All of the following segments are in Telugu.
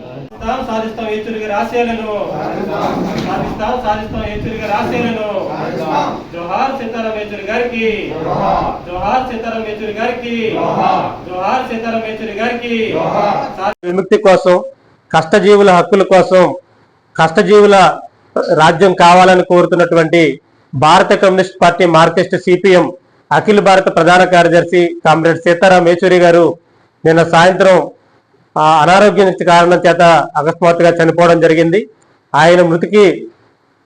సాధిస్తాం సాధిస్తాం ఏచురుగా రాసేలను సాధిస్తాం సాధిస్తాం ఏచురుగా రాసేలను జోహార్ సీతారాం ఏచూరి గారికి. జోహార్. సీతారాం ఏచూరి గారికి. జోహార్. సీతారాం ఏచూరి గారికి. విముక్తి కోసం కష్టజీవుల హక్కుల కోసం కష్టజీవుల రాజ్యం కావాలని కోరుతున్నటువంటి భారత కమ్యూనిస్ట్ పార్టీ మార్కెస్ట్ సిపిఎం అఖిల భారత ప్రధాన కార్యదర్శి కామ్రేడ్ సీతారాం యేచూరి గారు నిన్న సాయంత్రం ఆ అనారోగ్యం కారణం చేత అకస్మాత్తుగా చనిపోవడం జరిగింది. ఆయన మృతికి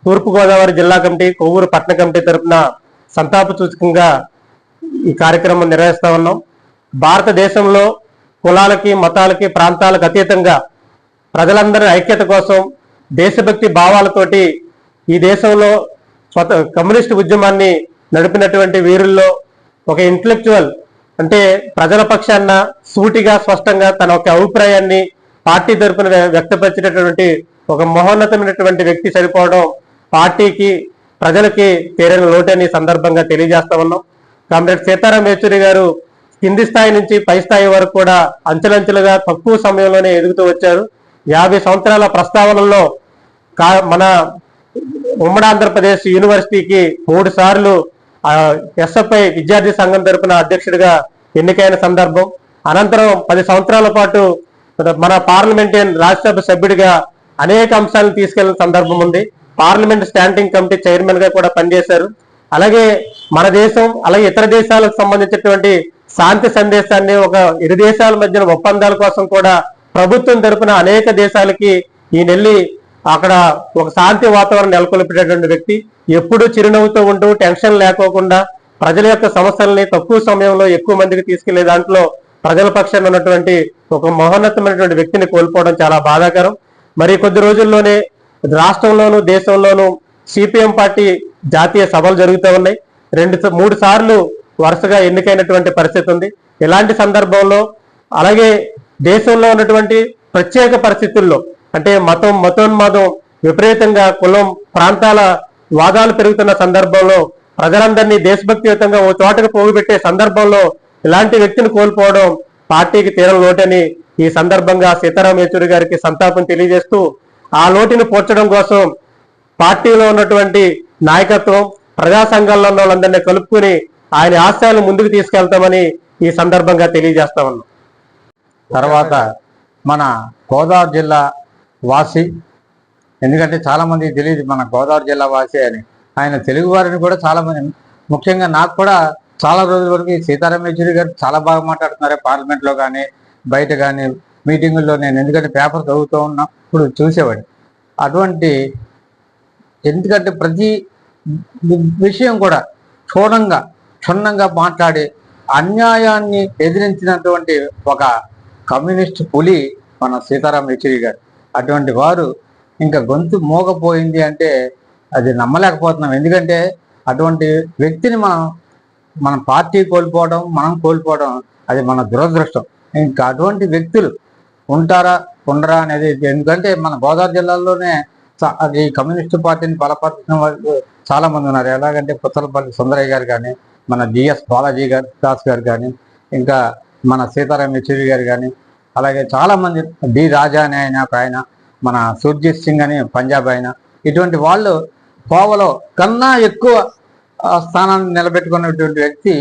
తూర్పుగోదావరి జిల్లా కమిటీ కొవ్వూరు పట్టణ కమిటీ తరపున సంతాప సూచకంగా ఈ కార్యక్రమం నిర్వహిస్తా ఉన్నాం. భారతదేశంలో కులాలకి మతాలకి ప్రాంతాలకు అతీతంగా ప్రజలందరి ఐక్యత కోసం దేశభక్తి భావాలతోటి ఈ దేశంలో స్వత కమ్యూనిస్ట్ ఉద్యమాన్ని నడిపినటువంటి వీరుల్లో ఒక ఇంటలెక్చువల్ అంటే ప్రజల పక్షాన సూటిగా స్పష్టంగా తన యొక్క అభిప్రాయాన్ని పార్టీ తరపున వ్యక్తపరిచినటువంటి ఒక మహోన్నతమైనటువంటి వ్యక్తి సరిపోవడం పార్టీకి ప్రజలకి తీరని లోటని సందర్భంగా తెలియజేస్తా ఉన్నాం. కామ్రేడ్ సీతారాం యేచూరి గారు కింది స్థాయి నుంచి పై స్థాయి వరకు కూడా అంచెలంచెలుగా తక్కువ సమయంలోనే ఎదుగుతూ వచ్చారు. యాభై సంవత్సరాల ప్రస్తావనలో కా మన ఉమ్మడి ఆంధ్రప్రదేశ్ యూనివర్సిటీకి మూడు సార్లు ఎస్ఎఫ్ఐ విద్యార్థి సంఘం తరపున అధ్యక్షుడిగా ఎన్నికైన సందర్భం. అనంతరం పది సంవత్సరాల పాటు మన పార్లమెంటేరియన్ రాజ్యసభ సభ్యుడిగా అనేక అంశాలను తీసుకెళ్ళిన సందర్భం ఉంది. పార్లమెంట్ స్టాండింగ్ కమిటీ చైర్మన్గా కూడా పనిచేశారు. అలాగే మన దేశం అలాగే ఇతర దేశాలకు సంబంధించినటువంటి శాంతి సందేశాన్ని ఒక ఇరు దేశాల మధ్యన ఒప్పందాల కోసం కూడా ప్రభుత్వం తరపున అనేక దేశాలకి ఈ నెల్లి అక్కడ ఒక శాంతి వాతావరణం నెలకొల్పేటటువంటి వ్యక్తి ఎప్పుడూ చిరునవ్వుతో ఉంటూ టెన్షన్ లేకోకుండా ప్రజల యొక్క సమస్యల్ని తక్కువ సమయంలో ఎక్కువ మందికి తీసుకెళ్ళే దాంట్లో ప్రజల పక్షాన్ని ఉన్నటువంటి ఒక మహోన్నతమైనటువంటి వ్యక్తిని కోల్పోవడం చాలా బాధాకరం. మరి కొద్ది రోజుల్లోనే రాష్ట్రంలోను దేశంలోనూ సిపిఎం పార్టీ జాతీయ సభలు జరుగుతూ ఉన్నాయి. రెండు మూడు సార్లు వరుసగా ఎన్నికైనటువంటి పరిస్థితి ఉంది. ఇలాంటి సందర్భంలో అలాగే దేశంలో ఉన్నటువంటి ప్రత్యేక పరిస్థితుల్లో అంటే మతం మతోన్మాదం విపరీతంగా కులం ప్రాంతాల వాదాలు పెరుగుతున్న సందర్భంలో ప్రజలందరినీ దేశభక్తియుతంగా ఓ చోటకు పోగుపెట్టే సందర్భంలో ఇలాంటి వ్యక్తిని కోల్పోవడం పార్టీకి తీరం లోటని ఈ సందర్భంగా సీతారాం యేచూరి గారికి సంతాపం తెలియజేస్తూ ఆ లోటుని పూడ్చడం కోసం పార్టీలో ఉన్నటువంటి నాయకత్వం ప్రజా సంఘాల్లో ఉన్న వాళ్ళందరినీ కలుపుకుని ఆయన ఆశయాలు ముందుకు తీసుకెళ్తామని ఈ సందర్భంగా తెలియజేస్తా ఉన్నాం. తర్వాత మన గోదావరి జిల్లా వాసి. ఎందుకంటే చాలామంది తెలియదు మన గోదావరి జిల్లా వాసి అని. ఆయన తెలుగు వారిని కూడా చాలా మంది ముఖ్యంగా నాకు కూడా చాలా రోజుల వరకు సీతారాం యేచూరి గారు చాలా బాగా మాట్లాడుతున్నారు పార్లమెంట్లో కానీ బయట కానీ మీటింగుల్లో నేను ఎందుకంటే పేపర్ చదువుతూ ఉన్నప్పుడు చూసేవాడిని. అటువంటి ఎందుకంటే ప్రతి విషయం కూడా క్షుణ్ణంగా క్షుణ్ణంగా మాట్లాడి అన్యాయాన్ని ఎదిరించినటువంటి ఒక కమ్యూనిస్ట్ పులి మన సీతారాం యేచూరి గారు. అటువంటి వారు ఇంకా గొంతు మోగపోయింది అంటే అది నమ్మలేకపోతున్నాం. ఎందుకంటే అటువంటి వ్యక్తిని మనం మన పార్టీ కోల్పోవడం మనం కోల్పోవడం అది మన దురదృష్టం. ఇంకా అటువంటి వ్యక్తులు ఉంటారా ఉండరా అనేది ఎందుకంటే మన గోదావరి జిల్లాలోనే చా- అది కమ్యూనిస్ట్ పార్టీని బలపరిచిన వాళ్ళు చాలా మంది ఉన్నారు. ఎలాగంటే పుత్తలపల్లి సుందరయ్య గారు కానీ మన జిఎస్ బాలాజీ గారు దాస్ గారు కానీ ఇంకా మన సీతారాం యచూరి గారు కానీ అలాగే చాలా మంది డి రాజా అని ఆయన ఒక ఆయన మన సుర్జిత్ సింగ్ అని పంజాబ్ ఆయన ఇటువంటి వాళ్ళు కోవలో కన్నా ఎక్కువ స్థానాన్ని నిలబెట్టుకున్నటువంటి వ్యక్తి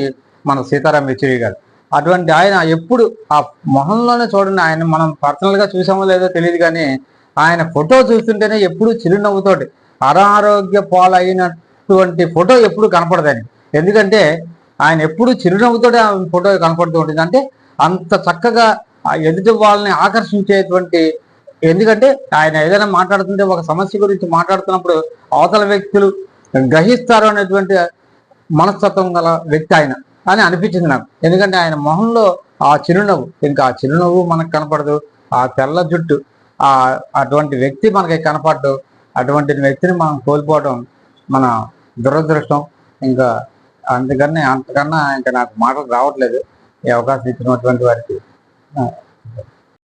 మన సీతారాం యేచూరి గారు. అటువంటి ఆయన ఎప్పుడు ఆ మొహంలోనే చూడండి ఆయన మనం పర్సనల్గా చూసామో లేదో తెలియదు కానీ ఆయన ఫోటో చూస్తుంటేనే ఎప్పుడు చిరునవ్వుతోటి అనారోగ్య పాలైనటువంటి ఫోటో ఎప్పుడు కనపడదని ఎందుకంటే ఆయన ఎప్పుడు చిరునవ్వుతోటి ఆ ఫోటో కనపడుతూ ఉంటుంది. అంటే అంత చక్కగా ఆ ఎదుటి వాళ్ళని ఆకర్షించేటువంటి ఎందుకంటే ఆయన ఏదైనా మాట్లాడుతుంటే ఒక సమస్య గురించి మాట్లాడుతున్నప్పుడు అవతల వ్యక్తులు గ్రహిస్తారు అనేటువంటి మనస్తత్వం గల వ్యక్తి ఆయన అని అనిపించింది నాకు. ఎందుకంటే ఆయన మొహంలో ఆ చిరునవ్వు ఇంకా ఆ చిరునవ్వు మనకు కనపడదు ఆ తెల్ల జుట్టు ఆ అటువంటి వ్యక్తి మనకి కనపడదు అటువంటి వ్యక్తిని మనం కోల్పోవడం మన దురదృష్టం. ఇంకా అందుకని అంతకన్నా ఇంకా నాకు మాటలు రావట్లేదు ఈ అవకాశం ఇచ్చినటువంటి వారికి. ఆ,